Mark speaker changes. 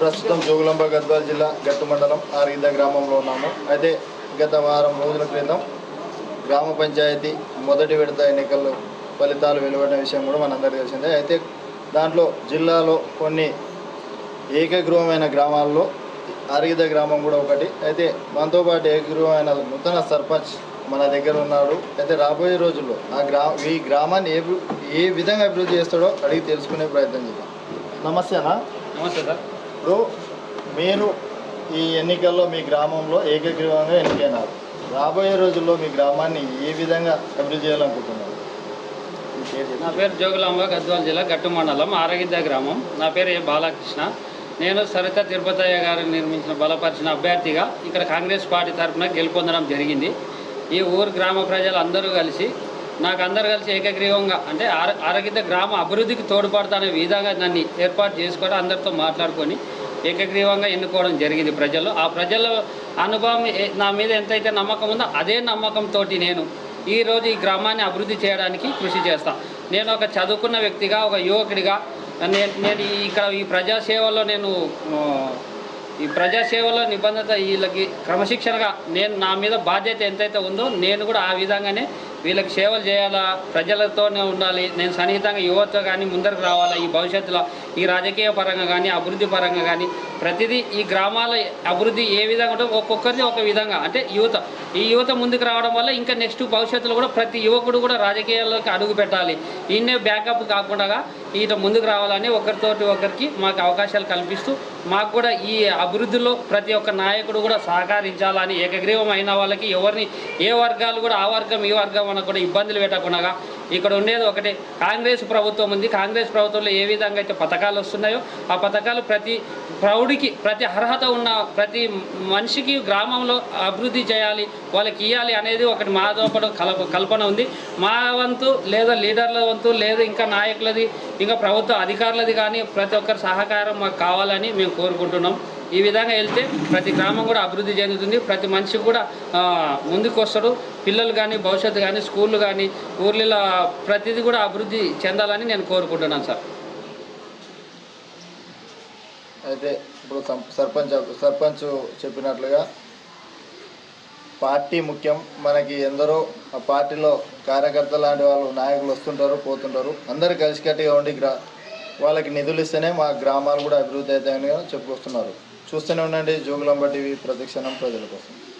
Speaker 1: ప్రస్తుతం జోగులాంబ గద్వాల జిల్లా గట్టు మండలం ఆరిగిద్ద గ్రామంలో ఉన్నాము. అయితే గత వారం రోజుల క్రితం గ్రామ పంచాయతీ మొదటి విడత ఎన్నికల్లో ఫలితాలు వెలువడిన విషయం కూడా మనందరికీ తెలిసిందే. అయితే దాంట్లో జిల్లాలో కొన్ని ఏకగృహమైన గ్రామాల్లో ఆరిగిద గ్రామం కూడా ఒకటి. అయితే మనతో పాటు ఏకగృహమైన నూతన సర్పంచ్ మన దగ్గర ఉన్నాడు. అయితే రాబోయే రోజుల్లో ఆ గ్రా ఈ గ్రామాన్ని ఏ ఏ విధంగా అభివృద్ధి చేస్తాడో అడిగి తెలుసుకునే ప్రయత్నం చేద్దాం. నమస్తే అన్న.
Speaker 2: నమస్తే సార్.
Speaker 1: ఇప్పుడు మీరు ఈ ఎన్నికల్లో మీ గ్రామంలో ఏకగ్రీవంగా ఎన్నికైనారు. రాబోయే రోజుల్లో మీ గ్రామాన్ని ఏ విధంగా అభివృద్ధి చేయాలనుకుంటున్నారు?
Speaker 2: నా పేరు జోగులాంబ గద్వాల జిల్లా గట్టు మండలం ఆరగిద్ద గ్రామం. నా పేరు ఏ బాలకృష్ణ. నేను సరిత తిరుపతయ్య గారు నిర్మించిన బలపరిచిన అభ్యర్థిగా ఇక్కడ కాంగ్రెస్ పార్టీ తరఫున గెలుపొందడం జరిగింది. ఈ ఊరు గ్రామ ప్రజలు అందరూ కలిసి నాకు అందరు కలిసి ఏకగ్రీవంగా అంటే ఆర ఆరోగ్య గ్రామ అభివృద్ధికి తోడ్పడతానే విధంగా దాన్ని ఏర్పాటు చేసుకోవడం అందరితో మాట్లాడుకొని ఏకగ్రీవంగా ఎన్నుకోవడం జరిగింది ప్రజలు ఆ ప్రజల అనుభవం నా మీద ఎంతైతే నమ్మకం ఉందో అదే నమ్మకంతో నేను ఈరోజు ఈ గ్రామాన్ని అభివృద్ధి చేయడానికి కృషి చేస్తా. నేను ఒక చదువుకున్న వ్యక్తిగా ఒక యువకుడిగా నేను నేను ఇక్కడ ఈ ప్రజాసేవలో నేను ఈ ప్రజాసేవలో నిబంధత వీళ్ళకి క్రమశిక్షణగా నేను నా మీద బాధ్యత ఎంతైతే ఉందో నేను కూడా ఆ విధంగానే వీళ్ళకి సేవలు చేయాలా? ప్రజలతోనే ఉండాలి. నేను సన్నిహితంగా యువత కానీ ముందరకు రావాలా? ఈ భవిష్యత్తులో ఈ రాజకీయ పరంగా కానీ అభివృద్ధి పరంగా కానీ ప్రతిదీ ఈ గ్రామాల అభివృద్ధి ఏ విధంగా ఉంటుందో ఒక్కొక్కరిది ఒక విధంగా. అంటే యువత ఈ యువత ముందుకు రావడం వల్ల ఇంకా నెక్స్ట్ భవిష్యత్తులో కూడా ప్రతి యువకుడు కూడా రాజకీయాల్లోకి అడుగు పెట్టాలి. ఈయనే బ్యాకప్ కాకుండా ఈట ముందుకు రావాలని ఒకరితోటి ఒకరికి మాకు అవకాశాలు కల్పిస్తూ మాకు కూడా ఈ అభివృద్ధిలో ప్రతి ఒక్క నాయకుడు కూడా సహకరించాలని ఏకగ్రీవం అయిన వాళ్ళకి ఎవరిని ఏ వర్గాలు కూడా ఆ వర్గం ఈ వర్గం అన్న కూడా ఇబ్బందులు పెట్టకుండా ఇక్కడ ఉండేది ఒకటి. కాంగ్రెస్ ప్రభుత్వం ఉంది. కాంగ్రెస్ ప్రభుత్వంలో ఏ విధంగా అయితే పథకాలు వస్తున్నాయో ఆ పథకాలు ప్రతి ప్రౌడికి ప్రతి అర్హత ఉన్న ప్రతి మనిషికి గ్రామంలో అభివృద్ధి చేయాలి వాళ్ళకి ఇవ్వాలి అనేది ఒకటి మా దోపడ కల్ప కల్పన ఉంది. మా వంతు లేదా లీడర్ల వంతు లేదా ఇంకా నాయకులది ఇంకా ప్రభుత్వ అధికారులది కానీ ప్రతి ఒక్కరి సహకారం మాకు కావాలని మేము కోరుకుంటున్నాం. ఈ విధంగా వెళ్తే ప్రతి గ్రామం కూడా అభివృద్ధి చెందుతుంది. ప్రతి మనిషి కూడా ముందుకు వస్తాడు. పిల్లలు కానీ భవిష్యత్తు కానీ స్కూళ్ళు కానీ ఊర్లలో ప్రతిదీ కూడా అభివృద్ధి చెందాలని నేను కోరుకుంటున్నాను సార్.
Speaker 1: అయితే ఇప్పుడు సర్పంచ్ సర్పంచ్ చెప్పినట్లుగా పార్టీ ముఖ్యం. మనకి ఎందరో ఆ పార్టీలో కార్యకర్త లాంటి వాళ్ళు నాయకులు వస్తుంటారు పోతుంటారు. అందరు కలిసికట్టుగా ఉండి గ్రా వాళ్ళకి నిధులు ఇస్తేనే మా గ్రామాలు కూడా అభివృద్ధి అవుతాయని చెప్పుకొస్తున్నారు చూస్తూనే ఉండండి. జోగులాంబ టీవీ ప్రతిక్షణం ప్రజల కోసం.